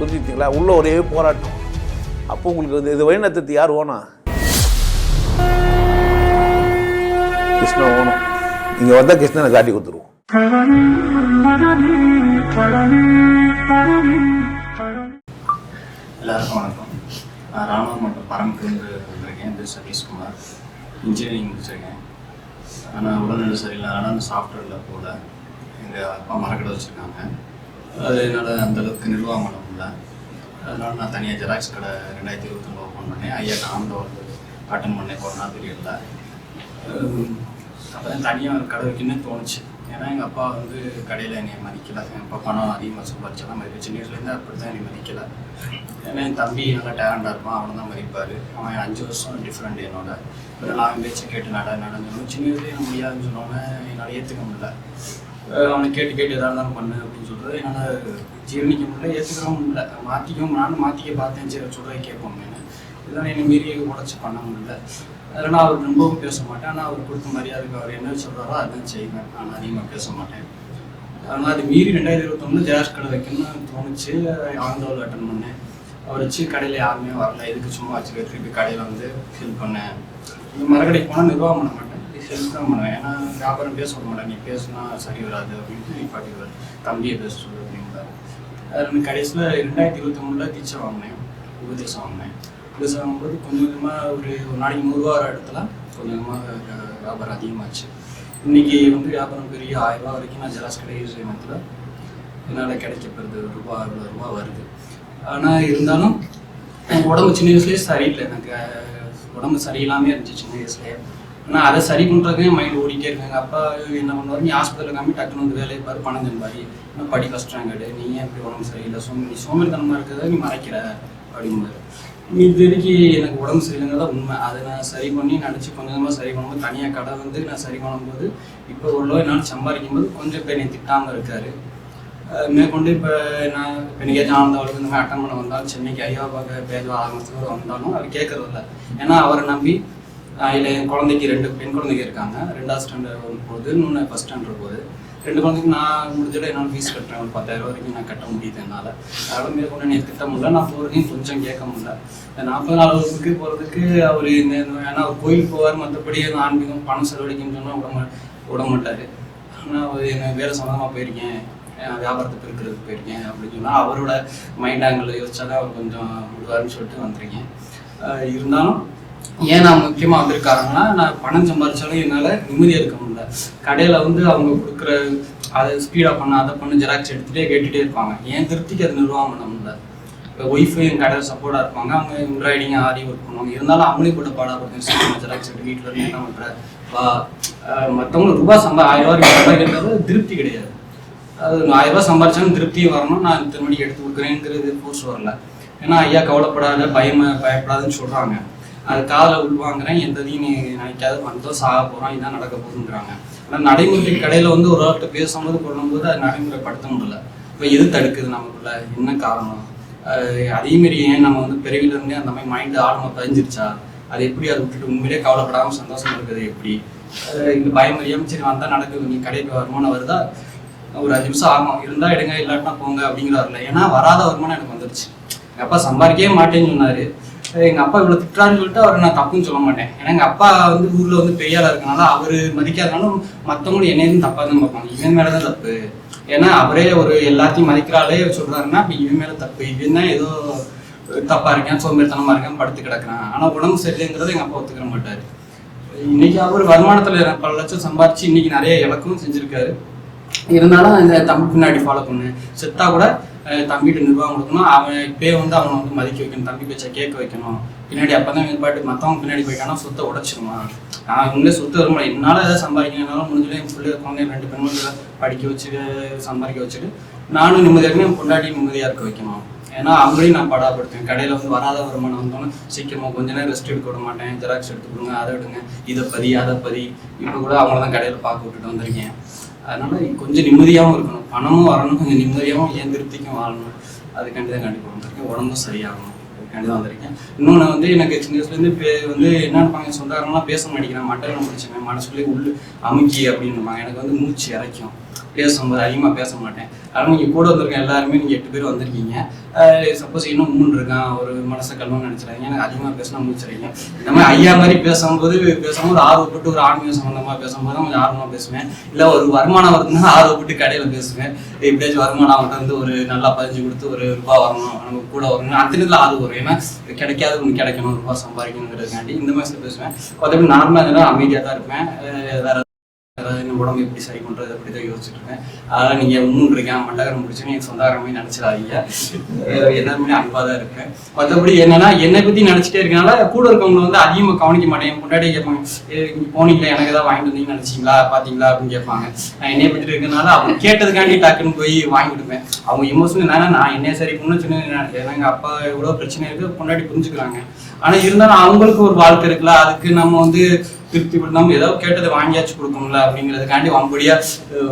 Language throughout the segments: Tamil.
புரிஞ்சுக்கிட்டீங்களா? உள்ள ஒரே போராட்டம். அப்போ உங்களுக்கு இது- இது வழிநடத்தத்து யார்? ஓனா? கிருஷ்ணன் ஓனும் இங்கே வந்தால் கிருஷ்ணனை காட்டி கொடுத்துருவோம். எல்லாருக்கும் வணக்கம். நான் ராணுவம் மற்றும் பரம்பு வந்திருக்கேன். என் பேர் சதீஷ்குமார். இன்ஜினியரிங் முடிச்சிருக்கேன். ஆனால் உடல்நிலை சரியில்லை. ஆனால் நான் சாஃப்ட்வேரில் போகல எங்கள் அப்பா மரக்கடை வச்சுருக்காங்க. அது என்னால் அந்தளவுக்கு நிர்வாகம் பண்ண முடியல அதனால நான் தனியாக ஜெராக்ஸ் கடை ரெண்டாயிரத்தி இருபத்தொன்று ஓப்பன் பண்ணேன். ஐயா ஆண்டவர் அட்டன் பண்ணேன். கொரோனா பீரியடில் அப்போ தான் தனியாக கடை வைக்கணும்னு தோணுச்சு. ஏன்னா எங்கள் அப்பா வந்து கடையில் என்னை மதிக்கலை. எங்கள் அப்பா பணம் அதிகமாக சம்பாதிச்சா மதிக்க சின்ன வயசுலேருந்து அப்படி தான் என்னை மதிக்கல. ஏன்னா என் தம்பி நல்லா டேலண்டாக இருப்பான். அவனை தான் மதிப்பார். அவன் அஞ்சு வருஷம் டிஃப்ரெண்ட் என்னோட. நான் பேச்சு கேட்டு நட நடந்து சின்ன வயசுலேயே முடியாதுன்னு சொன்னோன்னே என்னால் ஏற்றுக்க முடியல. அவனை கேட்டு கேட்டு எதாக இருந்தாலும் பண்ணு அப்படின்னு சொல்கிறது என்னால் ஜீரணிக்க முடியல ஏற்றுக்கவும் இல்லை மாற்றிக்கவும் நானும் மாற்றிக்க பார்த்தேன் சரி சொல்கிறத கேட்போம் இதெல்லாம் என்னை மீறி உடச்சி பண்ண முடியல. அதனால் நான் அவர் ரொம்பவும் பேச மாட்டேன். ஆனால் அவர் கொடுத்த மரியாதைக்கு அவர் என்ன சொல்கிறாரோ அதான் செய்வேன். நான் அதிகமாக பேச மாட்டேன். அதனால் அது மீறி ரெண்டாயிரத்தி இருபத்தொன்னு ஜெராஸ் கடை வைக்கணும்னு தோணுச்சு. ஆந்தோல் அட்டன் பண்ணேன். அவர் வச்சு கடையில் யாருமே வரல. எதுக்கு சும்மா வச்சுக்க திருப்பி கடையில் வந்து ஃபில் பண்ணேன். இந்த மரக்கடைக்கு போனால் நிர்வாகம் பண்ண மாட்டேன் ஹெல்ப் தான் ஏன்னா வியாபாரம் பேச மேடம் மாட்டேன் நீ பேசுனா சரி வராது அப்படின்ட்டு நீ பாட்டிடுவார் தம்பியை பேச சொல்லு அப்படின்றாரு அது கடைசியில் ரெண்டாயிரத்தி இருபத்தி மூணில் டீச்சர் வாங்கினேன். உபதேசம் வாங்கினேன். உபதேசம் வாங்கும்போது கொஞ்சம் கொஞ்சமாக ஒரு ஒரு நாளைக்கு நூறுரூவா வர இடத்துல கொஞ்சம் கொஞ்சமாக வியாபாரம் அதிகமாச்சு. இன்னைக்கு வந்து வியாபாரம் பெரிய ஆயிரரூவா வரைக்கும் நான் ஜெராக்ஸ் கடை யூஸ் செய்யணத்தில் என்னால் கிடைக்கப்படுது ரூபா அறுபது ரூபா வருது. ஆனால் இருந்தாலும் எனக்கு உடம்பு சின்ன வயசுலேயே சரியில்லை. எனக்கு உடம்பு சரியில்லாமே இருந்துச்சு சின்ன வயசுலேயே. ஆனால் அதை சரி பண்ணுறதுக்கு மைண்ட் ஓடிட்டே இருக்காங்க. அப்பா என்ன பண்ணுவார்? நீ ஹாஸ்பிட்டலில் காமி டக்குனு வந்து வேலையை பாரு பணம் சம்பாரி இன்னும் படி ஃபஸ்ட் ரேங்க் நீ ஏன் இப்படி உடம்பு சரியில்லை? சோமி நீ சோம்பேறித்தனமாக இருக்கிறத நீ மறைக்கிற அப்படிம்பாரு. இது எனக்கு உடம்பு சரியில்லைங்கிறத உண்மை. அதை நான் சரி பண்ணி நினச்சி கொஞ்சம் கொஞ்சமாக சரி பண்ணும்போது தனியாக கடை வந்து நான் சரி பண்ணும்போது இப்போ உள்ள என்னால் சம்பாதிக்கும் போது கொஞ்சம் பேர் என்னை திட்டாமல் இருக்காரு. மேற்கொண்டு இப்போ நான் இப்போ ஜானந்த ஆனந்த இந்த மாதிரி அட்டன் பண்ண வந்தாலும் சென்னைக்கு ஐயா பார்க்க பேஜ் ஆறு வந்தாலும் அவர் கேட்கறதில்ல. ஏன்னா அவரை நம்பி என் குழந்தைக்கு ரெண்டு பெண் குழந்தைங்க இருக்காங்க. ரெண்டாவது ஸ்டாண்டர்ட் போகுது இன்னொன்று ஃபஸ்ட் ஸ்டாண்டர்ட் போகுது. ரெண்டு குழந்தைக்கு நான் முடிஞ்சதை என்னால் ஃபீஸ் கட்டுறேன். ஒரு பத்தாயிரம் வரைக்கும் நான் கட்ட முடியுது என்னால். அதனால மேற்கொண்டு எனக்கு திட்ட முடியல. நான் போகிறதையும் கொஞ்சம் கேட்க முடியல. இந்த நாற்பது நாள் போகிறதுக்கு அவர் இந்த ஏன்னா அவர் கோயில் போவார் மற்றபடி அந்த ஆன்மீகம் பணம் செலவழிக்குன்னு சொன்னால் விட விட மாட்டார். ஆனால் அவர் என்ன வேலை சம்மந்தமாக போயிருக்கேன். வியாபாரத்தை பெருக்கிறதுக்கு போயிருக்கேன் அப்படின்னு சொன்னால் அவரோட மைண்ட் ஆங்கிள் யோசிச்சாதான் அவர் கொஞ்சம் விடுவாருன்னு சொல்லிட்டு வந்திருக்கேன். இருந்தாலும் ஏன் நான் முக்கியமாக வந்திருக்காருன்னா நான் பணம் சம்பாதிச்சாலும் என்னால் நிம்மதியாக இருக்க முடியல. கடையில் வந்து அவங்க கொடுக்குற அதை ஸ்பீடாக பண்ண அதை பண்ண ஜெராக்ஸ் எடுத்துகிட்டே கேட்டுகிட்டே இருப்பாங்க. ஏன் திருப்திக்கு அது நிர்வாகம் பண்ண முடியல? இப்போ ஒய்ஃபு என் கடையில் சப்போர்ட்டாக இருப்பாங்க. அவங்க எம்ப்ராய்டிங் ஆரி ஒர்க் பண்ணுவாங்க. இருந்தாலும் அவங்களே போட்டு பாடப்படுது சீக்கிரம் ஜெராக்ஸ் எடுத்து வீட்டில் இருந்து என்ன பண்ணுற வா மற்றவங்க ரூபாய் சம்பா ஆயிரம் ரூபாய் திருப்தி கிடையாது. அது ஆயிரம் ரூபாய் சம்பாதிச்சாலும் திருப்தியும் வரணும். நான் திருமணிக்கு மணிக்கு எடுத்து கொடுக்குறேங்கிறது ஃபோர்ஸ் வரல. ஏன்னா ஐயா கவலைப்படாத பயம பயப்படாதுன்னு சொல்கிறாங்க அது காதில் உள்வாங்குறேன் எந்ததையும் நீ நினைக்காது வந்தோம் சாக போகிறோம் இதான் நடக்க போகுதுங்கிறாங்க. ஆனால் நடைமுறை கடையில் வந்து ஒரு ஆள்கிட்ட பேசும்போது கொள்ளும்போது அது நடைமுறைப்படுத்த முடியல. இப்போ எது தடுக்குது நமக்குள்ள? என்ன காரணம்? அதேமாரி மாரி ஏன் நம்ம வந்து பிறவிலிருந்தே அந்த மாதிரி மைண்டு ஆழமாக பதிஞ்சிருச்சா? அது எப்படி அதை விட்டுட்டு உண்மையிலே கவலைப்படாமல் சந்தோஷம் இருக்குது எப்படி? இந்த பயம் அறியாமல் சரி வந்தால் நடக்குது நீ கடைக்கு வருமானம் வருதா? ஒரு அஞ்சு நிமிஷம் ஆகும். இருந்தால் எடுங்க இல்லாட்டினா போங்க அப்படிங்கிறாருல ஏன்னா வராத வருமானம் எனக்கு வந்துருச்சு. எங்கள் அப்பா சம்பாதிக்கவே மாட்டேன்னு சொன்னார். எங்க அப்பா இவ்வளவு திட்டான்னு சொல்லிட்டு அவர் நான் தப்புன்னு சொல்ல மாட்டேன். ஏன்னா எங்க அப்பா வந்து ஊர்ல வந்து பெரிய ஆளாக இருக்கனால அவரு மதிக்காதனால மத்தவங்களும் என்னையும் தப்பா தான் பார்ப்பாங்க. இவன் மேலதான் தப்பு. ஏன்னா அவரே ஒரு எல்லாத்தையும் மதிக்கிறாலே சொல்றாருன்னா இப்போ இவன் மேல தப்பு. இவன் தான் ஏதோ தப்பா இருக்கேன் சோம்பேறித்தனமா இருக்கேன் படுத்து கிடக்குறான். ஆனா உடம்பு சரியில்லைங்கிறத எங்க அப்பா ஒத்துக்கிற மாட்டாரு. இன்னைக்கு அவர் வருமானத்துல பல லட்சம் சம்பாரிச்சு இன்னைக்கு நிறைய இலக்கமும் செஞ்சிருக்காரு. இருந்தாலும் இந்த தம்பி பின்னாடி ஃபாலோ பண்ணு. செத்தா கூட தம்பிகிட்ட நிர்வாகம் கொடுக்கணும். அவன் இப்பயே வந்து அவனை வந்து மதிக்க வைக்கணும். தம்பி பேச்சை கேட்க வைக்கணும். பின்னாடி அப்பதான் இவன் பாட்டு மத்தவங்க பின்னாடி போயிட்டானா சொத்தை உடைச்சிருவான். நான் உங்களே சொத்து வருமா என்னால ஏதாவது சம்பாதிக்கணும் என்னால முடிஞ்சல என் பிள்ளை குழந்தை ரெண்டு பெண்கள் படிக்க வச்சு சம்பாதிக்க வச்சுட்டு நானும் நிம்மதியாக இருக்கணும் என் பொண்டாட்டி நிம்மதியா இருக்க வைக்கணும். ஏன்னா அவங்களையும் நான் படாப்படுத்தேன் கடையில் வந்து வராத வருமானம் வந்தோன்னே சீக்கிரமாக கொஞ்ச நேரம் ரெஸ்ட் எடுக்க விட மாட்டேன். ஜெராக்ஸ் எடுத்து கொடுங்க அதை விடுங்க இதை பதி அதை பதி. இப்போ கூட அவங்கள தான் கடையில் பார்க்க விட்டுட்டு வந்திருக்கேன். அதனால கொஞ்சம் நிம்மதியாகவும் இருக்கணும். பணமும் வரணும் கொஞ்சம் நிம்மதியாகவும் ஏன் திருப்திக்கும் வாழணும். அதுக்காண்டி தான் கண்டிப்பாக வந்திருக்கேன். உடம்பும் சரியாகணும். அதுக்காண்டி தான் வந்திருக்கேன். இன்னொன்று வந்து எனக்கு சின்ன வயசுலேருந்து பே வந்து என்ன நினைப்பாங்க சொந்தக்காரங்களாம் பேச மாட்டேங்கிறேன் மட்டும் முடிச்சுக்கேன் மனசுக்குள்ளே உள்ளு அமுக்கி அப்படின்னு எனக்கு வந்து மூச்சு இறைக்கும். பேசும்போது அதிகமாக பேச மாட்டேன் ஆனால் நீங்கள் கூட வந்திருக்க எல்லாருமே நீங்கள் எட்டு பேர் வந்திருக்கீங்க. சப்போஸ் இன்னும் மூணு இருக்கான் ஒரு மனசை கல்வன்னு நினச்சிடாதீங்க. எனக்கு அதிகமாக பேசினா மூச்சிருக்கீங்க இந்த மாதிரி ஐயா மாதிரி பேசும்போது பேசும்போது ஆர்வப்பட்டு ஒரு ஆன்மீக சம்மந்தமாக பேசும்போது தான் கொஞ்சம் ஆர்வமாக பேசுவேன். இல்லை ஒரு வருமானம் வருதுன்னா ஆர்வப்பட்டு கடையில் பேசுவேன். எப்படியாச்சும் வருமானம் அவன்கிட்ட வந்து ஒரு நல்லா பதிஞ்சு கொடுத்து ஒரு ரூபா வரணும் நம்ம கூட வரணும் அந்த இதில் ஆர்வம் வரும். ஏன்னா கிடைக்காது ஒன்று கிடைக்கணும் ரூபா சம்பாதிக்கணுங்கிறதுக்காண்டி இந்த மாதிரி பேசுவேன். மற்றபடி நார்மலாக இருந்தாலும் அமைதியாக தான் இருப்பேன். வேறு உடம்பு எப்படி சரி பண்றது அப்படி தான் யோசிச்சுட்டு இருக்கேன். அதனால நீங்க மூணு இருக்கேன் மண்டகரம் முடிச்சு நீங்க சொந்தக்காரமே நினைச்சிடாதீங்க. எல்லாருமே அன்பாக தான் இருக்கேன் மற்றபடி என்னன்னா என்னை பத்தி நினைச்சிட்டே இருக்கனால கூட இருக்கவங்க வந்து அதிகமாக கவனிக்க மாட்டேன். முன்னாடி கேட்பாங்க போனீங்களா எனக்கு ஏதாவது வாங்கிட்டு வந்தீங்கன்னு நினைச்சீங்களா? பாத்தீங்களா? அப்படின்னு கேட்பாங்க நான் என்னைய பத்தி இருக்கனால அவங்க கேட்டதுக்காண்டி டக்குன்னு போய் வாங்கிடுவேன் அவங்க எமோஷனல் என்னன்னா நான் என்னைய சரி பண்ணு சொன்னேன். ஏன்னா அப்பா எவ்வளவு பிரச்சனை இருக்கு முன்னாடி புரிஞ்சுக்கிறாங்க. ஆனா இருந்தாலும் அவங்களுக்கு ஒரு வாழ்க்கை இருக்குல்ல அதுக்கு நம்ம வந்து திருப்தி நம்ம ஏதாவது கேட்டதை வாங்கியாச்சு கொடுக்கணும்ல அப்படிங்கிறதுக்காண்டி வம்படியா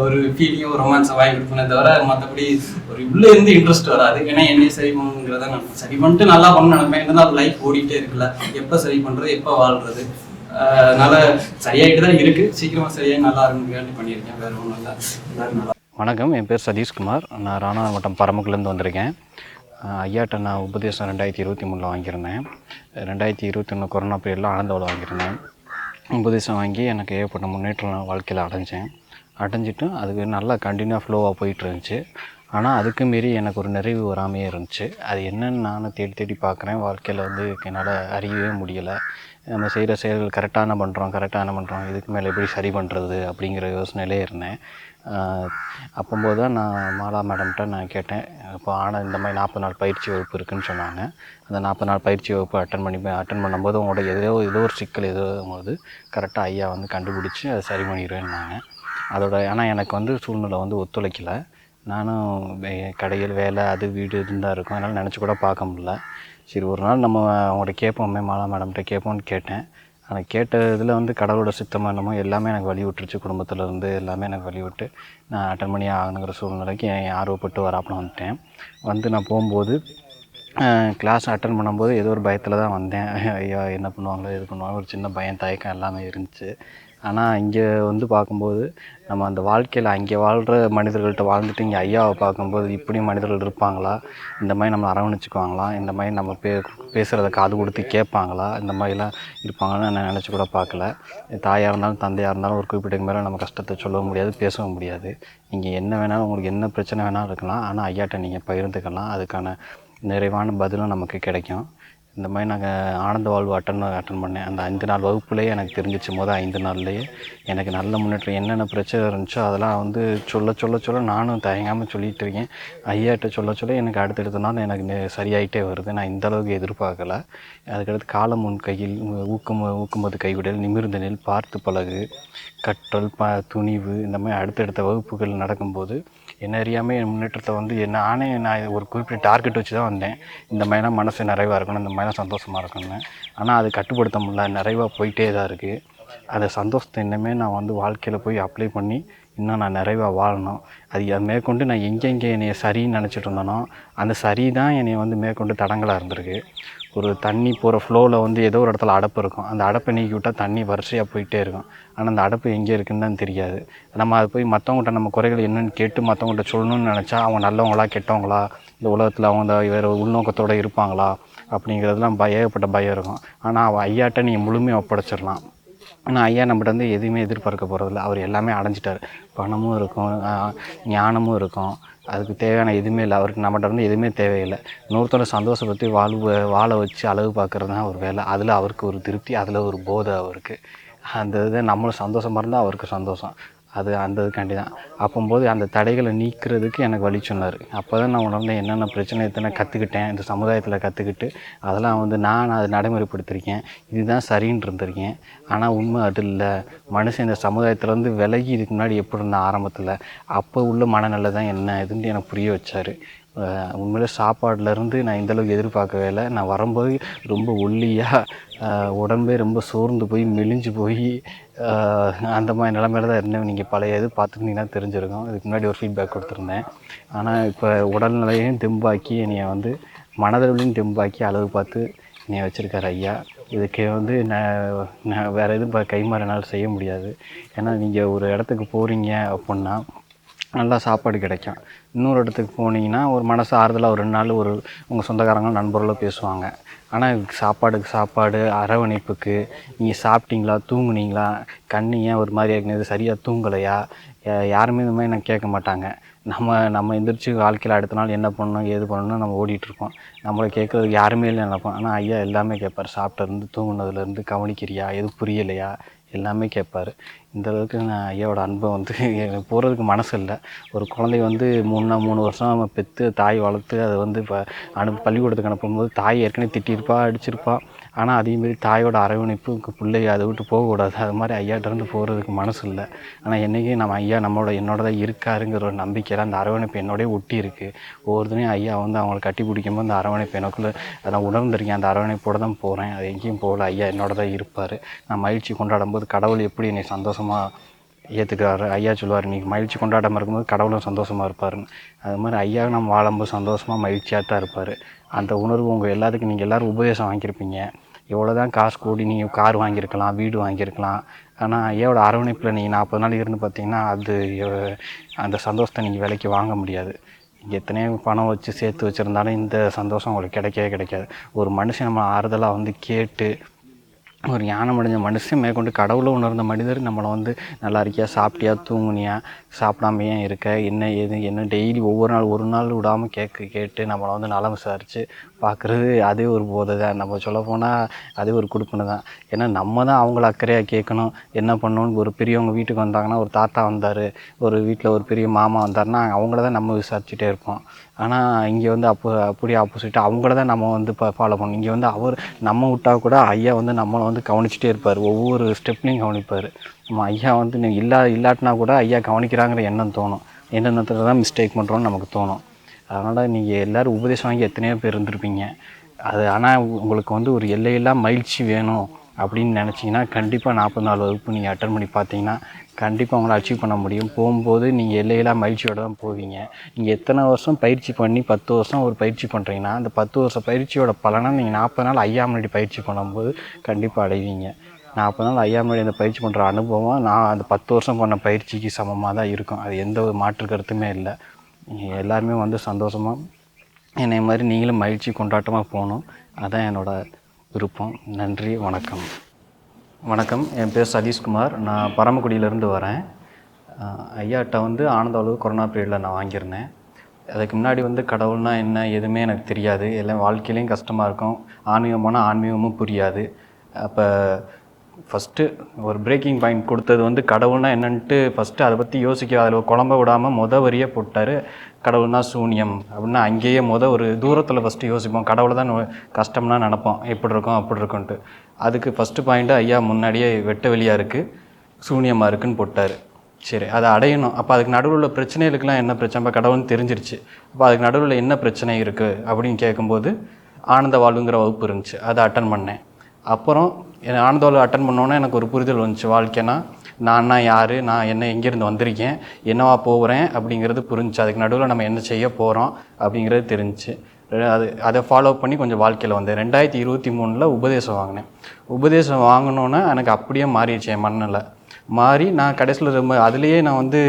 ஒரு ஃபீலிங்கும் ரொமான்ஸை வாங்கி கொடுக்கணும் தவிர மற்றபடி ஒரு உள்ளே இருந்து இன்ட்ரெஸ்ட் வராது. ஏன்னா என்னைய சரி பண்ணுங்கிறத நான் சரி பண்ணிட்டு நல்லா பண்ண நினைப்பேன். இருந்தாலும் லைஃப் ஓடிட்டே இருக்குல்ல. எப்போ சரி பண்ணுறது எப்போ வாழ்றது? அதனால சரியாயிட்டு தான் இருக்கு. சீக்கிரமாக சரியாகி நல்லா இருக்குன்னு பண்ணியிருக்கேன். வேற ஒன்றும் இல்லை. எல்லாரும் நல்லா வணக்கம். என் பேர் சதீஷ்குமார். நான் ராணா மாவட்டம் பரமக்குலேருந்து வந்திருக்கேன் ஐயாட்ட நான் உபதேசம் ரெண்டாயிரத்தி இருபத்தி மூணில் வாங்கியிருந்தேன். ரெண்டாயிரத்தி இருபத்தி ஒன்று கொரோனா பீரியடில் ஆனந்தவில் வாங்கியிருந்தேன். உபதேசம் வாங்கி எனக்கு ஏற்பட்ட முன்னேற்றம் நான் வாழ்க்கையில் அடைஞ்சேன். அடைஞ்சிட்டு அதுக்கு நல்லா கண்டினியூவாக ஃப்ளோவாக போயிட்டு இருந்துச்சு ஆனால் அதுக்கு மீறி எனக்கு ஒரு நிறைவு வராமையே இருந்துச்சு. அது என்னன்னு நானும் தேடி தேடி பார்க்குறேன் வாழ்க்கையில் வந்து என்னால் அறியவே முடியலை. நம்ம செய்கிற செயல்கள் கரெக்டான பண்ணுறோம் கரெக்டாக என்ன பண்ணுறோம் இதுக்கு மேலே எப்படி சரி பண்ணுறது அப்படிங்கிற யோசனையிலே இருந்தேன். அப்போம்போது தான் நான் மாலா மேடம்கிட்ட நான் கேட்டேன். இப்போ ஆனால் இந்த மாதிரி நாற்பது நாள் பயிற்சி வகுப்பு இருக்குன்னு சொன்னாங்க. அந்த நாற்பது நாள் பயிற்சி வகுப்பு அட்டன் பண்ணி அட்டன் பண்ணும்போது உங்களோட ஏதோ ஏதோ ஒரு சிக்கல் ஏதோ போது கரெக்டாக ஐயா வந்து கண்டுபிடிச்சி அதை சரி பண்ணிடுவேன்னாங்க அதோட ஆனால் எனக்கு வந்து சூழ்நிலை வந்து ஒத்துழைக்கலை. நானும் கடையில் வேலை அது வீடு இருந்தால் இருக்கும். அதனால் நினச்சி கூட பார்க்க முடில சரி ஒரு நாள் நம்ம அவங்கள்ட்ட கேட்போமே மாலா மேடம்கிட்ட கேட்போம்னு கேட்டேன். ஆனால் கேட்ட இதில் வந்து கடவுளோட சித்தமாக என்னமோ எல்லாமே எனக்கு வழி விட்டுருச்சு குடும்பத்தில் இருந்து எல்லாமே எனக்கு வழி விட்டு நான் அட்டன் பண்ணி ஆகணுங்கிற சூழ்நிலைக்கு என் ஆர்வப்பட்டு வராப்புல வந்துட்டேன். வந்து நான் போகும்போது கிளாஸ் அட்டன் பண்ணும்போது ஏதோ ஒரு பயத்தில் தான் வந்தேன். ஐயா என்ன பண்ணுவாங்களோ இது பண்ணுவாங்க ஒரு சின்ன பயம் தயக்கம் எல்லாமே இருந்துச்சு. ஆனால் இங்கே வந்து பார்க்கும்போது நம்ம அந்த வாழ்க்கையில் அங்கே வாழ்கிற மனிதர்கள்ட்ட வாழ்ந்துட்டு இங்கே ஐயாவை பார்க்கும்போது இப்படி மனிதர்கள் இருப்பாங்களா? இந்த மாதிரி நம்மளை அரவணைச்சிக்குவாங்களா? இந்த மாதிரி நம்ம பே பேசுகிறத காது கொடுத்து கேட்பாங்களா? இந்த மாதிரிலாம் இருப்பாங்கன்னு நான் நினச்சி கூட பார்க்கல. தாயாக இருந்தாலும் தந்தையாக இருந்தாலும் ஒரு குறிப்பிட்ட மேலே நம்ம கஷ்டத்தை சொல்ல முடியாது பேசவும் முடியாது. நீங்கள் என்ன வேணாலும் உங்களுக்கு என்ன பிரச்சனை வேணாலும் இருக்கலாம். ஆனால் ஐயாட்ட நீங்கள் பகிர்ந்துக்கலாம். அதுக்கான நிறைவான பதிலும் நமக்கு கிடைக்கும். இந்த மாதிரி நாங்கள் ஆனந்த வாழ்வு அட்டன் அட்டன் பண்ணேன். அந்த ஐந்து நாள் வகுப்புலேயே எனக்கு தெரிஞ்சிச்சு. மொதல் ஐந்து நாள்லேயே எனக்கு நல்ல முன்னேற்றம் என்னென்ன பிரச்சனை இருந்துச்சோ அதெல்லாம் வந்து சொல்ல சொல்ல சொல்ல நானும் தயங்காமல் சொல்லிகிட்டு இருக்கேன். ஐயாட்ட சொல்ல சொல்ல எனக்கு அடுத்தடுத்த நாள் எனக்கு சரியாயிட்டே வருது. நான் இந்த அளவுக்கு எதிர்பார்க்கல. அதுக்கடுத்து காலம் உன் கையில் ஊக்கம் ஊக்குமது கைவிடல் நிமிர்ந்த நெல் பார்த்து பழகு கற்றல் ப துணிவு இந்த மாதிரி அடுத்தடுத்த வகுப்புகள் நடக்கும்போது என்ன அறியாமல் என் முன்னேற்றத்தை வந்து என்ன நானே நான் ஒரு குறிப்பிட்ட டார்கெட் வச்சு தான் வந்தேன். இந்த மாதிரிலாம் மனசு நிறைவாக இருக்கணும் இந்த மாதிரிலாம் சந்தோஷமாக இருக்கணும்னு. ஆனால் அது கட்டுப்படுத்த முடியல நிறைவாக போயிட்டே தான் இருக்குது அந்த சந்தோஷத்தை இன்னுமே நான் வந்து வாழ்க்கையில் போய் அப்ளை பண்ணி இன்னும் நான் நிறைவாக வாழணும். அது மேற்கொண்டு நான் எங்கெங்கே என்னை சரின்னு நினச்சிட்டு இருந்தேனோ அந்த சரி தான் என்னை வந்து மேற்கொண்டு தடங்களாக இருந்திருக்கு. ஒரு தண்ணி போகிற ஃப்ளோவில் வந்து ஏதோ ஒரு இடத்துல அடப்பு இருக்கும். அந்த அடப்பை நீக்கி விட்டால் தண்ணி வரிசையாக போயிட்டே இருக்கும். ஆனால் அந்த அடப்பு எங்கே இருக்குன்னு தான் தெரியாது. நம்ம அது போய் மற்றவங்கள்ட்ட நம்ம குறைகள் என்னென்னு கேட்டு மற்றவங்கள்ட்ட சொல்லணும்னு நினச்சா அவங்க நல்லவங்களா கெட்டவங்களா இந்த உலகத்தில் அவங்க வேறு உள்நோக்கத்தோடு இருப்பாங்களா? அப்படிங்கிறதுலாம் பய ஏகப்பட்ட பயம் இருக்கும். ஆனால் அவள் ஐயாட்ட நீங்கள் முழுமையாக ஒப்படைச்சிடலாம். ஆனால் ஐயா நம்மகிட்ட வந்து எதுவுமே எதிர்பார்க்க போகிறதில்ல அவர் எல்லாமே அடைஞ்சிட்டார். பணமும் இருக்கும் ஞானமும் இருக்கும். அதுக்கு தேவையான எதுவுமே இல்லை. அவருக்கு நம்மகிட்ட இருந்து எதுவுமே தேவையில்லை. இன்னொருத்தரோட சந்தோஷப்படுத்தி வாழ்வு வாழ வச்சு அழகு பார்க்குறது தான் ஒரு வேலை. அதில் அவருக்கு ஒரு திருப்தி அதில் ஒரு போதை அவருக்கு. அந்த இதை நம்மளும் சந்தோஷமாக இருந்தால் அவருக்கு சந்தோஷம். அது அந்த இதுக்காண்டி தான். அப்போம்போது அந்த தடைகளை நீக்கிறதுக்கு எனக்கு வழி சொன்னார். அப்போ தான் நான் உணர்ந்தேன் என்னென்ன பிரச்சனை எத்தனை கற்றுக்கிட்டேன் இந்த சமுதாயத்தில் கற்றுக்கிட்டு அதெல்லாம் வந்து நான் அதை நடைமுறைப்படுத்தியிருக்கேன் இதுதான் சரின்னு இருந்திருக்கேன். ஆனால் உண்மை அது இல்லை. மனுஷன் இந்த சமுதாயத்துலேருந்து விலகி இதுக்கு முன்னாடி எப்படி இருந்தான் ஆரம்பத்தில்? அப்போ உள்ள மனநிலை தான் என்ன இதுன்னு எனக்கு புரிய வச்சார். உண்மையிலே சாப்பாடுலேருந்து நான் இந்தளவுக்கு எதிர்பார்க்கவே இல்லை. நான் வரும்போது ரொம்ப ஒல்லியாக உடம்பே ரொம்ப சோர்ந்து போய் மெலிஞ்சு போய் அந்த மாதிரி நிலமையில தான் இருந்தேன். நீங்கள் பழைய இது பார்த்துருந்தீங்கன்னா தெரிஞ்சிருக்கும். இதுக்கு முன்னாடி ஒரு ஃபீட்பேக் கொடுத்துருந்தேன். ஆனால் இப்போ உடல்நிலையும் தெம்பாக்கி என்னைய வந்து மனதளவிலையும் தெம்பாக்கி அளவு பார்த்து என்னைய வச்சுருக்கார் ஐயா. இதுக்கு வந்து நான் நான் வேறு எதுவும் இப்போ கைமாற என்னால் செய்ய முடியாது. ஏன்னா நீங்கள் ஒரு இடத்துக்கு போகிறீங்க அப்படின்னா நல்லா சாப்பாடு கிடைக்கும். இன்னொரு இடத்துக்கு போனீங்கன்னா ஒரு மனசு ஆறுதலாக ஒரு ரெண்டு நாள் ஒரு உங்கள் சொந்தக்காரங்க நண்பர்களோ பேசுவாங்க. ஆனால் சாப்பாடுக்கு சாப்பாடு அரவணைப்புக்கு நீங்கள் சாப்பிட்டீங்களா தூங்குனீங்களா கண் ஏன் ஒரு மாதிரி இருக்குது சரியாக தூங்கலையா? யாருமே இந்த மாதிரி நான் கேட்க மாட்டாங்க. நம்ம நம்ம எந்திரிச்சு வாழ்க்கையில் அடுத்த நாள் என்ன பண்ணணும் ஏது பண்ணணும்னு நம்ம ஓடிட்டுருக்கோம் நம்மளை கேட்குறதுக்கு யாருமே இல்லை நினைப்போம். ஆனால் ஐயா எல்லாமே கேட்பார். சாப்பிட்டதுலேருந்து தூங்குனதுலேருந்து கவனிக்கிறியா எது புரியலையா? எல்லாமே கேட்பார். இந்தளவுக்கு நான் ஐயாவோட அன்பை வந்து எனக்கு போகிறதுக்கு மனசு இல்லை. ஒரு குழந்தைய வந்து மூணு மூணு வருஷம் நம்ம பெற்று தாய் வளர்த்து அதை வந்து இப்போ அனுப்பி பள்ளிக்கூடத்துக்கு அனுப்பும்போது தாய் ஏற்கனவே திட்டியிருப்பா அடிச்சிருப்பா. ஆனால் அதேமாரி தாயோட அரவணைப்பு பிள்ளை அதை விட்டு போகக்கூடாது அது மாதிரி ஐயாட்டருந்து போகிறதுக்கு மனசு இல்லை. ஆனால் என்றைக்கும் நம்ம ஐயா நம்மளோட என்னோட தான் இருக்காருங்கிற ஒரு நம்பிக்கையில் அந்த அரவணைப்பு என்னோடய ஒட்டி இருக்குது ஒவ்வொருத்தனையும் ஐயா வந்து அவங்கள கட்டி பிடிக்கும்போது அந்த அரவணைப்பு எனக்குள்ளே அதான் உணர்ந்திருக்கேன். அந்த அரவணைப்போடு தான் போகிறேன் அது எங்கேயும் போகல. ஐயா என்னோட தான் இருப்பார். நான் மகிழ்ச்சி கொண்டாடும் போது கடவுள் எப்படி என்னை சந்தோஷமாக ஏற்றுக்கிறாரு ஐயா சொல்லுவார் நீ மகிழ்ச்சி கொண்டாடாமல் இருக்கும்போது கடவுளும் சந்தோஷமாக இருப்பாருன்னு. அது மாதிரி ஐயா நம்ம வாழும்போது சந்தோஷமாக மகிழ்ச்சியாக தான் இருப்பார். அந்த உணர்வு உங்கள் எல்லாத்துக்கும் நீங்கள் எல்லோரும் உபதேசம் வாங்கியிருப்பீங்க. எவ்வளோ தான் காசு கூடி நீங்கள் கார் வாங்கியிருக்கலாம் வீடு வாங்கியிருக்கலாம். ஆனால் ஐயாவோட அரவணைப்பில் நீங்கள் நாற்பது நாள் இருந்து பார்த்தீங்கன்னா அது அந்த சந்தோஷத்தை நீங்கள் விலைக்கு வாங்க முடியாது. எத்தனையோ பணம் வச்சு சேர்த்து வச்சுருந்தாலும் இந்த சந்தோஷம் உங்களுக்கு கிடைக்கவே கிடைக்காது. ஒரு மனுஷன் நம்ம ஆறுதலாக வந்து கேட்டு ஒரு ஞானம் அடைஞ்ச மனுஷன் மேற்கொண்டு கடவுளை உணர்ந்த மனிதர் நம்மளை வந்து நல்லா இருக்கியா சாப்பிட்டியா தூங்குனியா சாப்பிடாம ஏன் இருக்க என்ன ஏது என்ன டெய்லி ஒவ்வொரு நாள் ஒரு நாள் விடாமல் கேட்க கேட்டு நம்மளை வந்து நலம் விசாரித்து பார்க்குறது அதே ஒரு போதை தான். நம்ம சொல்ல போனால் அதே ஒரு கொடுப்பனை தான். ஏன்னா நம்ம தான் அவங்கள அக்கறையாக கேட்கணும். என்ன பண்ணணும்னு ஒரு பெரியவங்க வீட்டுக்கு வந்தாங்கன்னா ஒரு தாத்தா வந்தார் ஒரு வீட்டில் ஒரு பெரிய மாமா வந்தாருன்னா அவங்கள தான் நம்ம விசாரிச்சுட்டே இருப்போம். ஆனால் இங்கே வந்து அப்போ அப்படியே ஆப்போசிட்டாக அவங்கள தான் நம்ம வந்து இப்போ ஃபாலோ பண்ணணும். இங்கே வந்து அவர் நம்ம விட்டால் கூட ஐயா வந்து நம்மளை வந்து கவனிச்சிட்டே இருப்பார். ஒவ்வொரு ஸ்டெப்லையும் கவனிப்பார். நம்ம ஐயா வந்து நீங்கள் இல்லா இல்லாட்டினா கூட ஐயா கவனிக்கிறாங்கிற எண்ணம் தோணும். எந்தெந்தத்தில் தான் மிஸ்டேக் பண்ணுறோன்னு நமக்கு தோணும். அதனால் நீங்கள் எல்லோரும் உபதேசம் வாங்கி எத்தனையோ பேர் இருந்திருப்பீங்க. அது ஆனால் உங்களுக்கு வந்து ஒரு எல்லையெல்லாம் மகிழ்ச்சி வேணும் அப்படின்னு நினச்சிங்கன்னா கண்டிப்பாக நாற்பது நாலு வகுப்பு நீங்கள் அட்டன் பண்ணி பார்த்தீங்கன்னா கண்டிப்பாக உங்களை அச்சீவ் பண்ண முடியும். போகும்போது நீங்கள் எல்லையில்லா மகிழ்ச்சியோட தான் போவீங்க. நீங்கள் எத்தனை வருஷம் பயிற்சி பண்ணி பத்து வருஷம் ஒரு பயிற்சி பண்ணுறீங்கன்னா அந்த பத்து வருஷம் பயிற்சியோட பலனை நீங்கள் நாற்பது நாள் ஐயா முன்னாடி பயிற்சி பண்ணும்போது கண்டிப்பாக அடைவீங்க. நாற்பது நாள் ஐயா முன்னாடி அந்த பயிற்சி பண்ணுற அனுபவம் நான் அந்த பத்து வருஷம் பண்ண பயிற்சிக்கு சமமாக தான் இருக்கும். அது எந்த ஒரு மாற்று கருத்துமே இல்லை. நீங்கள் எல்லாருமே வந்து சந்தோஷமாக என்னை மாதிரி நீங்களும் மகிழ்ச்சி கொண்டாட்டமாக போகணும். அதான் என்னோடய விருப்பம். நன்றி வணக்கம். வணக்கம். என் பேர் சதீஷ்குமார். நான் பரமக்குடியிலேருந்து வரேன். ஐயாட்ட வந்து ஆனந்த அளவு கொரோனா பீரியடில் நான் வாங்கியிருந்தேன். அதுக்கு முன்னாடி வந்து கடவுள்னா என்ன எதுவுமே எனக்கு தெரியாது. எல்லாம் வாழ்க்கையிலையும் கஷ்டமாக இருக்கும். ஆன்மீகம் போனால் ஆன்மீகமும் புரியாது. அப்போ ஃபஸ்ட்டு ஒரு பிரேக்கிங் பாயிண்ட் கொடுத்தது வந்து கடவுள்னா என்னன்ட்டு ஃபஸ்ட்டு அதை பற்றி யோசிக்க அதில் குழம்ப விடாமல் மொத வரியே போட்டார். கடவுள்னா சூன்யம் அப்படின்னா அங்கேயே மொதல் ஒரு தூரத்தில் ஃபஸ்ட்டு யோசிப்போம். கடவுளை தான் கஷ்டம்னா நினப்போம். எப்படி இருக்கும் அப்படி இருக்கும்ன்ட்டு. அதுக்கு ஃபஸ்ட்டு பாயிண்ட்டு ஐயா முன்னாடியே வெட்ட வெளியாக இருக்குது சூன்யமாக இருக்குன்னு போட்டார். சரி அதை அடையணும். அப்போ அதுக்கு நடுவில் உள்ள பிரச்சனைகளுக்கெல்லாம் என்ன பிரச்சனை? இப்போ கடவுள்னு தெரிஞ்சிருச்சு. அப்போ அதுக்கு நடுவில் என்ன பிரச்சனை இருக்குது அப்படின்னு கேட்கும்போது ஆனந்த வாழ்வுங்கிற வகுப்பு இருந்துச்சு. அதை அட்டன் பண்ணேன். அப்புறம் என் ஆனந்தோவில் அட்டன் பண்ணோன்னே எனக்கு ஒரு புரிதல் வந்துச்சு வாழ்க்கைனா நான்னா யார் நான் என்ன எங்கேருந்து வந்திருக்கேன் என்னவா போகிறேன் அப்படிங்கிறது புரிஞ்சுச்சு. அதுக்கு நடுவில் நம்ம என்ன செய்ய போகிறோம் அப்படிங்கிறது தெரிஞ்சுச்சு. அது அதை ஃபாலோ பண்ணி கொஞ்சம் வாழ்க்கையில் வந்தேன். ரெண்டாயிரத்தி இருபத்தி மூணில் உபதேசம் வாங்கினேன். உபதேசம் வாங்கினோன்னே எனக்கு அப்படியே மாறிடுச்சு என் மண்ணில் மாறி நான் கடைசியில் ரொம்ப அதுலேயே நான் வந்து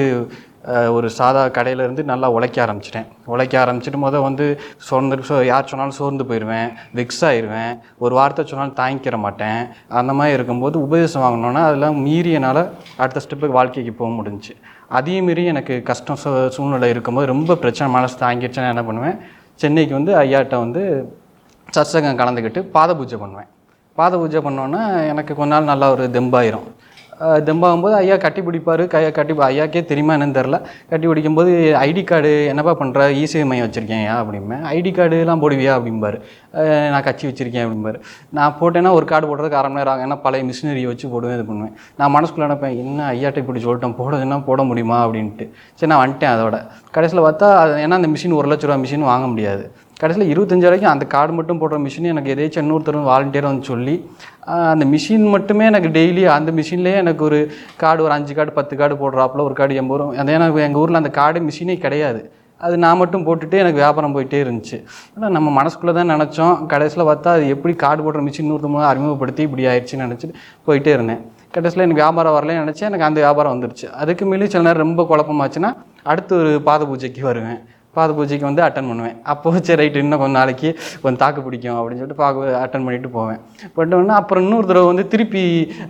ஒரு சாதா கடையிலேருந்து நல்லா உழைக்க ஆரம்பிச்சிட்டேன். உழைக்க ஆரம்பிச்சிட்டு மொதல் வந்து சோர்ந்து சோ யார் சொன்னாலும் சோர்ந்து போயிடுவேன் வெக்ஸ் ஆயிடுவேன் ஒரு வார்த்தை சொன்னாலும் தாங்கிக்கிற மாட்டேன். அந்த மாதிரி இருக்கும்போது உபதேசம் வாங்கினோன்னா அதெல்லாம் மீறி என்னால் அடுத்த ஸ்டெப்புக்கு வாழ்க்கைக்கு போக முடிஞ்சுச்சு. அதையும் மீறி எனக்கு கஷ்டம் சூ- சூழ்நிலை இருக்கும்போது ரொம்ப பிரச்சனை மனசு தாங்கிடுச்சுன்னா என்ன பண்ணுவேன்? சென்னைக்கு வந்து ஐயாட்ட வந்து சத்சங்கம் கலந்துக்கிட்டு பாத பூஜை பண்ணுவேன். பாத பூஜை பண்ணோன்னா எனக்கு கொஞ்ச நாள் நல்லா ஒரு தெம்பாயிரும். தெம்பாகும்போது ஐயா கட்டி பிடிப்பார். கையை கட்டி ஐயாக்கே தெரியுமா என்னன்னு தெரில கட்டி பிடிக்கும்போது ஐடி கார்டு என்னப்பா பண்ணுற இசேவை மையம் வச்சுருக்கேன் ஐயா அப்படிம்பேன் ஐடி கார்டுலாம் போடுவியா அப்படிம்பாரு. நான் கட்சி வச்சுருக்கேன் அப்படிம்பார். நான் போட்டேன்னா ஒரு கார்டு போடுறதுக்கு அரை மணி நேரம் ஆகும். ஏன்னா பழைய மிஷினரி வச்சு போடுவேன் இது பண்ணுவேன். நான் மனசுக்குள்ள நினைப்பேன் என்ன ஐயாட்ட இப்படி சொல்லிட்டேன் போடுதுன்னா போட முடியுமா அப்படின்ட்டு. சரி நான் வந்துட்டேன் அதோட. கடைசியில் பார்த்தா அது ஏன்னா அந்த மிஷின் ஒரு லட்ச ரூபா மிஷின் வாங்க முடியாது. கடைசியில் இருபத்தஞ்சு வரைக்கும் அந்த கார்டு மட்டும் போடுற மிஷின் எனக்கு எதாச்சும் இன்னொருத்தரும் வாலண்டியர் வந்து சொல்லி அந்த மிஷின் மட்டுமே எனக்கு டெய்லி அந்த மிஷின்லேயே எனக்கு ஒரு கார்டு ஒரு அஞ்சு கார்டு பத்து கார்டு போடுறாப்புல ஒரு கார்டு எண்பது ரூபா. அதே எனக்கு எங்கள் ஊரில் அந்த கார்டு மிஷினே கிடையாது. அது நான் மட்டும் போட்டுட்டு எனக்கு வியாபாரம் போயிட்டே இருந்துச்சு. ஆனால் நம்ம மனசுக்குள்ளே தான் நினச்சோம் கடைசியில் பார்த்தா அது எப்படி கார்டு போடுற மிஷின் ஒருத்தர் அறிமுகப்படுத்தி இப்படி ஆயிடுச்சுன்னு நினச்சிட்டு போயிட்டே இருந்தேன். கடைசியில் எனக்கு வியாபாரம் வரலன்னு நினச்சேன் எனக்கு அந்த வியாபாரம் வந்துருச்சு. அதுக்கு மேலே சில நேரம் ரொம்ப குழப்பமாச்சுன்னா அடுத்து ஒரு பாத பூஜைக்கு வருவேன். பாத பூஜைக்கு வந்து அட்டன் பண்ணுவேன். அப்போ சரி ரைட்டு இன்னும் கொஞ்சம் நாளைக்கு கொஞ்சம் தாக்கு பிடிக்கும் அப்படின்னு சொல்லிட்டு பாக்க அட்டன் பண்ணிட்டு போவேன். பண்ணிட்டு அப்புறம் இன்னொரு தடவை வந்து திருப்பி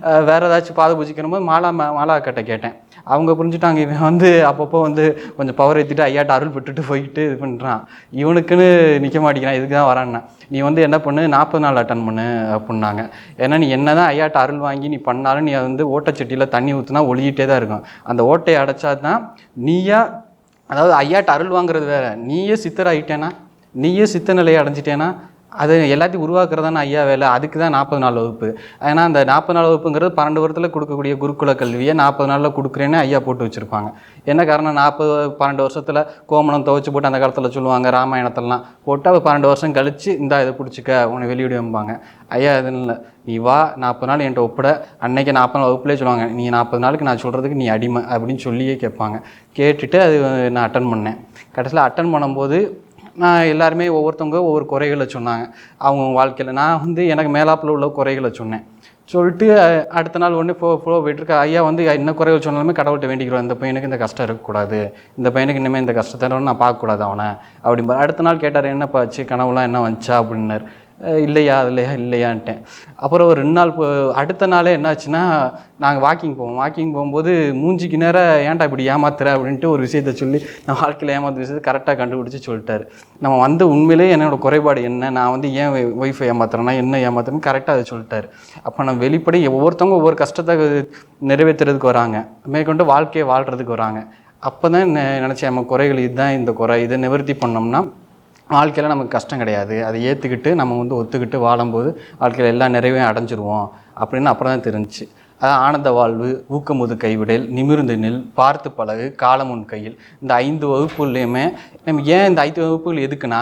வேறு வேற ஏதாச்சும் பாத பூஜைக்கு போது மாலா மா- மாலா கட்ட கேட்டேன். அவங்க புரிஞ்சுட்டாங்க இவன் வந்து அப்பப்போ வந்து கொஞ்சம் பவர் ஏற்றிட்டு ஐயாட்ட அருள் விட்டுட்டு போயிட்டு இது பண்ணுறான் இவனுக்குன்னு நிற்க மாட்டேங்கிறான் இதுக்கு தான் வரான்னா. நீ வந்து என்ன பண்ணு நாற்பது நாள் அட்டன் பண்ணு அப்படின்னாங்க. ஏன்னா நீ என்ன தான் ஐயாட்ட அருள் வாங்கி நீ பண்ணாலும் நீ வந்து ஓட்டச்சட்டியில் தண்ணி ஊற்றுனா ஒழுகிட்டே தான் இருக்கும். அந்த ஓட்டையை அடைச்சா தான் நீயா அதாவது ஐயாட்ட அருள் வாங்குறது வேறு. நீயே சித்தராயிட்டேனா? நீயே சித்த நிலையை அடைஞ்சிட்டேனா? அது எல்லாத்தையும் உருவாக்குறதான ஐயா வேலை? அதுக்கு தான் நாற்பது நாள் வகுப்பு. ஏன்னா அந்த நாற்பது நாள் வகுப்புங்கிறது பன்னெண்டு வருடத்தில் கொடுக்கக்கூடிய குருகுல கல்வியை நாற்பது நாளில் கொடுக்குறேன்னு ஐயா போட்டு வச்சுருப்பாங்க. என்ன காரணம்? நாற்பது பன்னெண்டு வருஷத்தில் கோமணம் துவச்சி போட்டு அந்த காலத்தில் சொல்லுவாங்க ராமாயணத்திலலாம் போட்டு அவள் பன்னெண்டு வருஷம் கழித்து இந்தா இதை பிடிச்சிக்க உன்னை வெளியிடுவாங்க ஐயா இது இல்லை. நீ வா நாற்பது நாள் என்கிட்ட ஒப்பிட. அன்னைக்கு நாற்பது நாள் வகுப்புலேயே சொல்லுவாங்க நீ நாற்பது நாளுக்கு நான் சொல்கிறதுக்கு நீ அடிமை அப்படின்னு சொல்லியே கேட்பாங்க. கேட்டுட்டு அது நான் அட்டன் பண்ணேன். கடைசியில் அட்டன் பண்ணும்போது நான் எல்லாருமே ஒவ்வொருத்தவங்க ஒவ்வொரு குறைகளை சொன்னாங்க. அவங்க வாழ்க்கையில் நான் வந்து எனக்கு மேலாப்பில் உள்ள குறைகளை சொன்னேன். சொல்லிட்டு அடுத்த நாள் ஒன்று ஃபோ ஃபோ போயிட்டுருக்க ஐயா வந்து என்ன குறைகள் சொன்னாலுமே கடவுள்கிட்ட வேண்டிக்கிறோம். இந்த பையனுக்கு இந்த கஷ்டம் இருக்கக்கூடாது. இந்த பையனுக்கு இனிமேல் இந்த கஷ்டத்தை நான் பார்க்கக்கூடாது அவனை. அப்படிம்பா அடுத்த நாள் கேட்டார் என்னப்பா ஆச்சு கனவுலாம் என்ன வந்துச்சா? அப்படின்னாரு. இல்லையா இல்லையா இல்லையான்ட்டேன். அப்புறம் ஒரு ரெண்டு நாள் போ- அடுத்த நாளே என்னாச்சுன்னா நாங்கள் வாக்கிங் போவோம். வாக்கிங் போகும்போது மூஞ்சிக்கு நேரம் ஏன்டா இப்படி ஏமாத்துற? அப்படின்ட்டு ஒரு விஷயத்த சொல்லி நான் வாழ்க்கையில் ஏமாத்துற விஷயத்தை கரெக்டாக கண்டுபிடிச்சி சொல்லிட்டாரு. நம்ம வந்து உண்மையிலேயே என்னோட குறைபாடு என்ன? நான் வந்து ஏன் ஒய்ஃபை ஏமாத்துறேன்னா என்ன ஏமாத்துறேன்னு கரெக்டாக அதை சொல்லிட்டாரு. அப்போ நான் வெளிப்படை ஒவ்வொருத்தவங்க ஒவ்வொரு கஷ்டத்தை நிறைவேற்றுறதுக்கு வராங்க. மேற்கொண்டு வாழ்க்கையை வாழ்கிறதுக்கு வராங்க. அப்போ தான் நினச்சேன் நம்ம குறைகள் இதுதான் இந்த குறை. இதை நிவர்த்தி பண்ணோம்னா வாழ்க்கையில் நமக்கு கஷ்டம் கிடையாது. அதை ஏற்றுக்கிட்டு நம்ம வந்து ஒத்துக்கிட்டு வாழும்போது வாழ்க்கையில் எல்லா நிறைவையும் அடைஞ்சிருவோம். அப்படின்னு அப்புறம் தான் தெரிஞ்சுச்சு. ஆனந்த வாழ்வு ஊக்கமுது கைவிடல் நிமிர்ந்து நில் பார்த்து பழகு காலமுன் கையில். இந்த ஐந்து வகுப்புலையுமே நம்ம ஏன் இந்த ஐந்து வகுப்புகள் எதுக்குன்னா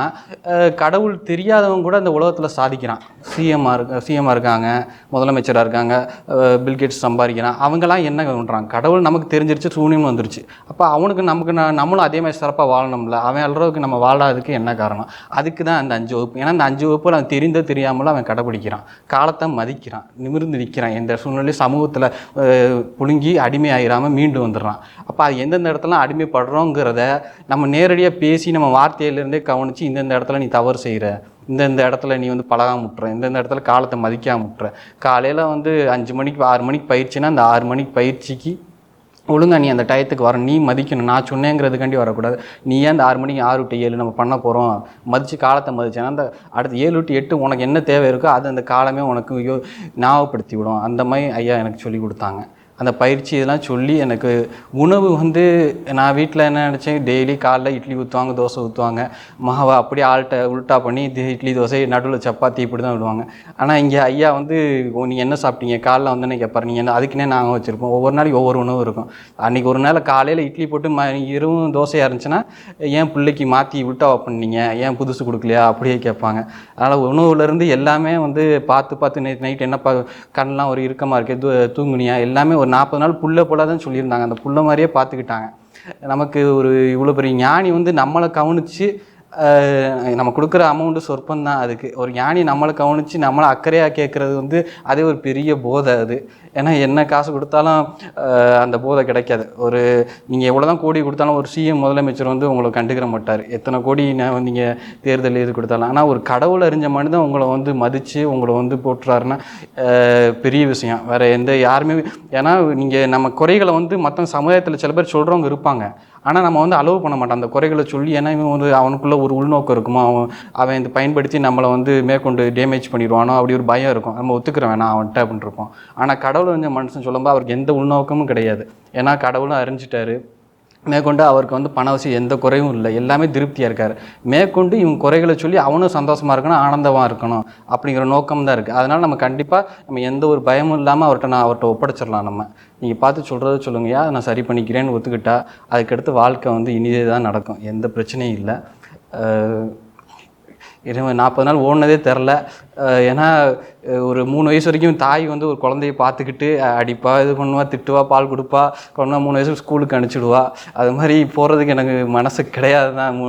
கடவுள் தெரியாதவங்க கூட இந்த உலகத்தில் சாதிக்கிறான். சிஎம்மாக இருக்க சிஎம்மாக இருக்காங்க முதலமைச்சராக இருக்காங்க பில்கேட்ஸ் சம்பாதிக்கிறான். அவங்கெல்லாம் என்ன பண்ணுறாங்க கடவுள் நமக்கு தெரிஞ்சிருச்சு சூனியம் வந்துருச்சு. அப்போ அவனுக்கு நமக்கு நம்மளும் அதே மாதிரி சிறப்பாக வாழணும்ல. அவன் அளவுக்கு நம்ம வாழாததுக்கு என்ன காரணம்? அதுக்கு தான் அந்த அஞ்சு வகுப்பு. ஏன்னா அந்த அஞ்சு வகுப்பு அவன் தெரிந்த தெரியாமலும் அவன் கடைப்பிடிக்கிறான் காலத்தை மதிக்கிறான் நிமிர்ந்து நிற்கிறான் எந்த சூழ்நிலையும் சமூகத்தில் புழுங்கி அடிமையாயிராமல் மீண்டு வந்துடுறான். அப்போ அது எந்தெந்த இடத்துல அடிமைப்படுறோங்கிறத நம்ம நேரடியாக பேசி நம்ம வார்த்தையிலேருந்தே கவனித்து இந்தந்த இடத்துல நீ தவறு செய்கிற இந்தந்த இடத்துல நீ வந்து பழகாம முட்டுற இந்தந்த இடத்துல காலத்தை மதிக்காம முட்டுற காலையில் வந்து அஞ்சு மணிக்கு ஆறு மணிக்கு பயிற்சினா அந்த ஆறு மணிக்கு பயிற்சிக்கு ஒழுங்கா நீ அந்த டயத்துக்கு வர நீ மதிக்கணும். நான் சொன்னேங்கிறதுக்காண்டி வரக்கூடாது. நீ ஏன் அந்த ஆறு மணிக்கு ஆறு டு ஏழு நம்ம பண்ண போகிறோம் மதித்து காலத்தை மதிச்சேன்னா அந்த அடுத்து ஏழு டு எட்டு உனக்கு என்ன தேவை இருக்கோ அது அந்த காலமே உனக்கு யோ ஞாபகப்படுத்தி விடும் அந்த மாதிரி ஐயா எனக்கு சொல்லி கொடுத்தாங்க. அந்த பயிற்சி இதெல்லாம் சொல்லி எனக்கு உணவு வந்து நான் வீட்டில் என்ன நினச்சேன் டெய்லி காலைல இட்லி ஊற்றுவாங்க தோசை ஊற்றுவாங்க மாவை அப்படியே ஆள்கிட்ட உல்ட்டா பண்ணி இது இட்லி தோசை நடுவில் சப்பாத்தி இப்படி தான் விடுவாங்க. ஆனால் இங்கே ஐயா வந்து நீங்கள் என்ன சாப்பிட்டீங்க? காலைல வந்தோடனே கேட்பாரு நீங்கள் என்ன அதுக்குன்னே நாங்கள் வச்சுருப்போம். ஒவ்வொரு நாளைக்கு ஒவ்வொரு உணவு இருக்கும். அன்றைக்கி ஒரு நாள் காலையில் இட்லி போட்டு ம இரவும் தோசையாக இருந்துச்சுன்னா ஏன் பிள்ளைக்கு மாற்றி உல்ட்டாவை பண்ணீங்க? ஏன் புதுசு கொடுக்கலையா? அப்படியே கேட்பாங்க. அதனால் உணவுலேருந்து எல்லாமே வந்து பார்த்து பார்த்து நைட் நைட் என்ன பா கண்ணெலாம் ஒரு இறுக்கமாக இருக்குது தூ தூங்குனியா? எல்லாமே ஒரு நாற்பது நாள் புல்லை போல தான் சொல்லியிருந்தாங்க. அந்த புல்ல மாதிரியே பார்த்துக்கிட்டாங்க. நமக்கு ஒரு இவ்வளோ பெரிய ஞானி வந்து நம்மளை கவனித்து நம்ம கொடுக்குற அமௌண்ட்டு சொற்பம் தான் அதுக்கு. ஒரு ஞானி நம்மளை கவனித்து நம்மளை அக்கறையாக கேட்குறது வந்து அதே ஒரு பெரிய போதை அது. ஏன்னா என்ன காசு கொடுத்தாலும் அந்த போதை கிடைக்காது. ஒரு நீங்கள் எவ்வளோ தான் கோடி கொடுத்தாலும் ஒரு சிஎம் முதலமைச்சர் வந்து உங்களை கண்டுக்கிற மாட்டார். எத்தனை கோடி நீங்கள் தேர்தல் இது கொடுத்தாலும். ஆனால் ஒரு கடவுள் அறிஞ்ச மனிதன் உங்களை வந்து மதித்து உங்களை வந்து போட்டுறாருன்னா பெரிய விஷயம். வேறு எந்த யாருமே ஏன்னா நீங்கள் நம்ம குறைகளை வந்து மற்ற சமுதாயத்தில் சில பேர் சொல்கிறவங்க இருப்பாங்க. ஆனால் நம்ம வந்து அலோவ் பண்ண மாட்டோம். அந்த குறைகளை சொல்லி ஏன்னா இவன் வந்து அவனுக்குள்ளே ஒரு உள்நோக்கம் இருக்குமா? அவன் அவன் இந்த பயன்படுத்தி நம்மளை வந்து மேற்கொண்டு டேமேஜ் பண்ணிடுவானோ? அப்படி ஒரு பயம் இருக்கும். நம்ம ஒத்துக்கிற வேணாம் அவன்கிட்ட அப்படின்னு இருப்போம். ஆனால் கடவுள் வந்து மனுஷன் சொல்லும்போது அவருக்கு எந்த உள்நோக்கமும் கிடையாது. ஏன்னா கடவுளும் அறிஞ்சிட்டாரு. மேற்கொண்டு அவருக்கு வந்து பணவசி எந்த குறையும் இல்லை. எல்லாமே திருப்தியாக இருக்கார். மேற்கொண்டு இவங்க குறைகளை சொல்லி அவனும் சந்தோஷமாக இருக்கணும் ஆனந்தமாக இருக்கணும் அப்படிங்கிற நோக்கம் தான் இருக்குது அதனால் நம்ம கண்டிப்பாக நம்ம எந்த ஒரு பயமும் இல்லாமல் அவர்கிட்ட நான் அவர்கிட்ட ஒப்படைச்சிடலாம் நம்ம. நீங்கள் பார்த்து சொல்கிறத சொல்லுங்கய்யா. நான் சரி பண்ணிக்கிறேன்னு ஒத்துக்கிட்டா அதுக்கடுத்து வாழ்க்கை வந்து இனிதே தான் நடக்கும். எந்த பிரச்சனையும் இல்லை. இருபது நாற்பது நாள் ஓடினதே தெரில. ஏன்னா ஒரு மூணு வயசு வரைக்கும் தாய் வந்து ஒரு குழந்தைய பார்த்துக்கிட்டு அடிப்பா இது பண்ணுவா திட்டுவா பால் கொடுப்பா கொண்டா மூணு வயசுக்கு ஸ்கூலுக்கு அனுப்பிச்சிடுவா. அது மாதிரி போகிறதுக்கு எனக்கு மனசு கிடையாது தான்.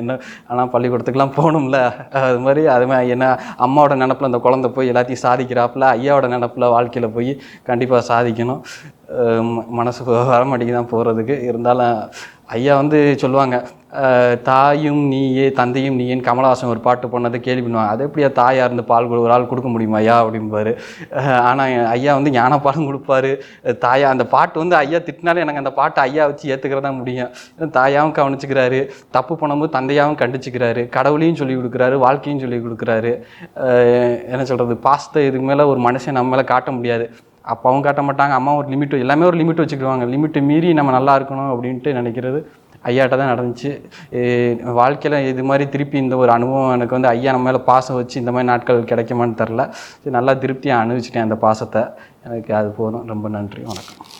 என்ன ஆனால் பள்ளிக்கூடத்துக்குலாம் போகணும்ல. அது மாதிரி அது மாதிரி என்ன அம்மாவோட நினப்பில் அந்த குழந்தை போய் எல்லாத்தையும் சாதிக்கிறாப்புல ஐயாவோட நினப்பில் வாழ்க்கையில் போய் கண்டிப்பாக சாதிக்கணும். மனசு வர மாட்டேங்குதான் போகிறதுக்கு இருந்தாலும் ஐயா வந்து சொல்லுவாங்க தாயும் நீயே தந்தையும் நீயேன்னு கமலஹாசன் ஒரு பாட்டு பண்ணதை கேள்வி பண்ணுவாங்க. அது எப்படியா தாயாக இருந்து பால் ஒரு ஆள் கொடுக்க முடியுமா ஐயா? அப்படிம்பாரு. ஆனால் ஐயா வந்து ஞானப்பாலும் கொடுப்பாரு. தாயா அந்த பாட்டு வந்து ஐயா திட்டினாலே எனக்கு அந்த பாட்டை ஐயா வச்சு ஏற்றுக்கிறதா முடியும். தாயாவும் கவனிச்சுக்கிறாரு. தப்பு பண்ணும்போது தந்தையாகவும் கண்டிச்சுக்கிறாரு. கடவுளையும் சொல்லி கொடுக்குறாரு வாழ்க்கையும் சொல்லி கொடுக்குறாரு. என்ன சொல்கிறது பாஸ்தை இதுக்கு மேலே ஒரு மனுஷன் நம்ம மேலே காட்ட முடியாது. அப்பாவும் காட்ட மாட்டாங்க அம்மா ஒரு லிமிட் எல்லாமே ஒரு லிமிட் வச்சுக்கிடுவாங்க. லிமிட்டு மீறி நம்ம நல்லா இருக்கணும் அப்படின்ட்டு நினைக்கிறது ஐயாட்ட தான் நடந்துச்சு. வாழ்க்கையில் இது மாதிரி திருப்பி இந்த ஒரு அனுபவம் எனக்கு வந்து ஐயா நம்ம மேலே பாசம் வச்சு இந்த மாதிரி நாட்கள் கிடைக்குமான்னு தெரில சரி நல்லா திருப்தியாக அனுபவிச்சிட்டேன் அந்த பாசத்தை. எனக்கு அது போதும். ரொம்ப நன்றி. வணக்கம்.